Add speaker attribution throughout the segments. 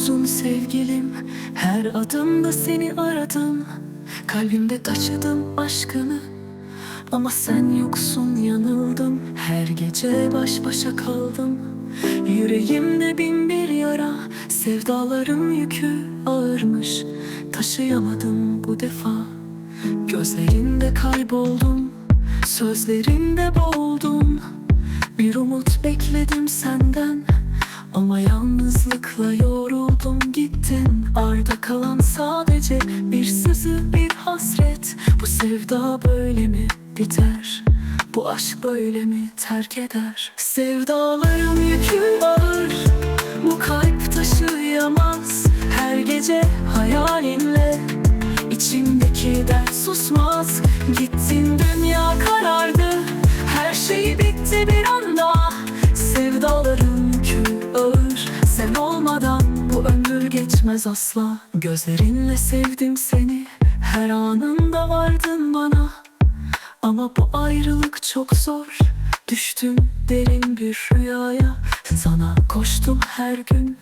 Speaker 1: yoksun sevgilim. Her adımda seni aradım. Kalbimde taşıdım aşkını. Ama sen yoksun yanıldım. Her gece baş başa kaldım. Yüreğimde bin bir yara Sevdaların yükü ağırmış. Taşıyamadım bu defa. Gözlerinde kayboldum Sözlerinde boğuldum. Bir umut bekledim senden Ama yalnızlıkla yoruldum gittin Arda kalan sadece bir sızı bir hasret Bu sevda böyle mi biter? Bu aşk böyle mi terk eder? Sevdaların yükü ağır Bu kalp taşıyamaz Her gece hayalinle geçmez asla. Gözlerinle sevdim seni. Her anında vardın bana. Ama bu ayrılık çok zor. Düştüm derin bir rüyaya. Sana koştum her gün.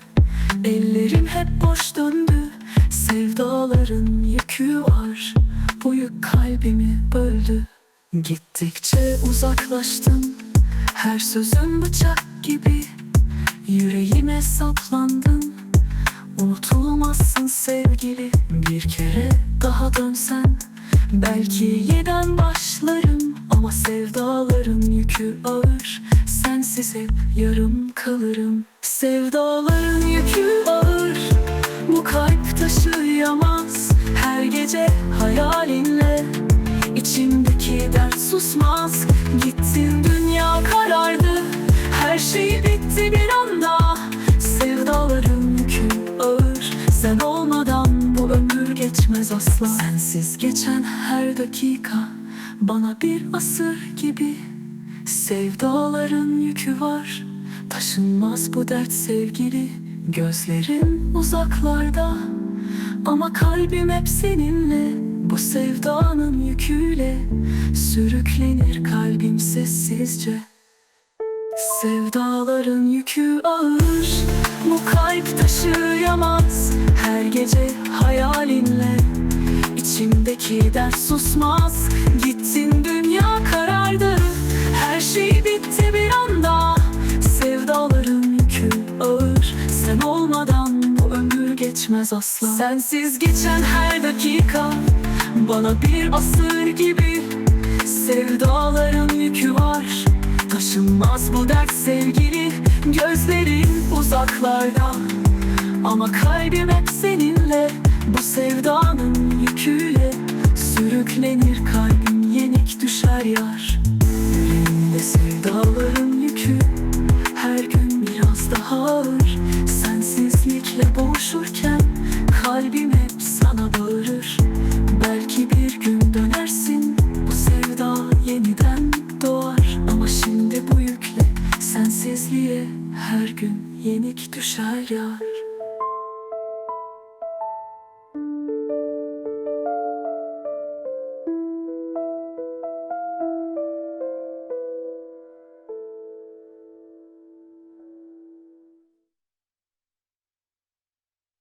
Speaker 1: Ellerim hep boş döndü. Sevdaların yükü var. Bu yük kalbimi böldü. Gittikçe uzaklaştım. Her sözün bıçak gibi. Yüreğime saplandın Unutulmazsın sevgili. Bir kere daha dönsen. Belki yeniden başlarım Ama sevdaların yükü ağır. Sensiz hep yarım kalırım. Sevdaların yükü ağır. Bu kalp taşıyamaz. Her gece hayalinle. İçimdeki dert susmaz. Gittin dünya karardı geçmez asla. Sensiz. Geçen her dakika Bana bir asır gibi. Sevdaların yükü var. Taşınmaz bu dert sevgili. Gözlerin uzaklarda Ama kalbim hep seninle. Bu sevdanın yüküyle Sürüklenir kalbim sessizce. Sevdaların yükü ağır Bu kalp taşıyamaz Her gece hayalinle. İçimdeki dert susmaz Gittin dünya karardı. Her şey bitti bir anda Sevdaların yükü ağır. Sen olmadan bu ömür geçmez asla. Sensiz geçen her dakika Bana bir asır gibi. Sevdaların yükü var Taşınmaz bu dert sevgili Gözlerin uzaklarda Ama kalbim hep seninle her gün yenik düşer yar.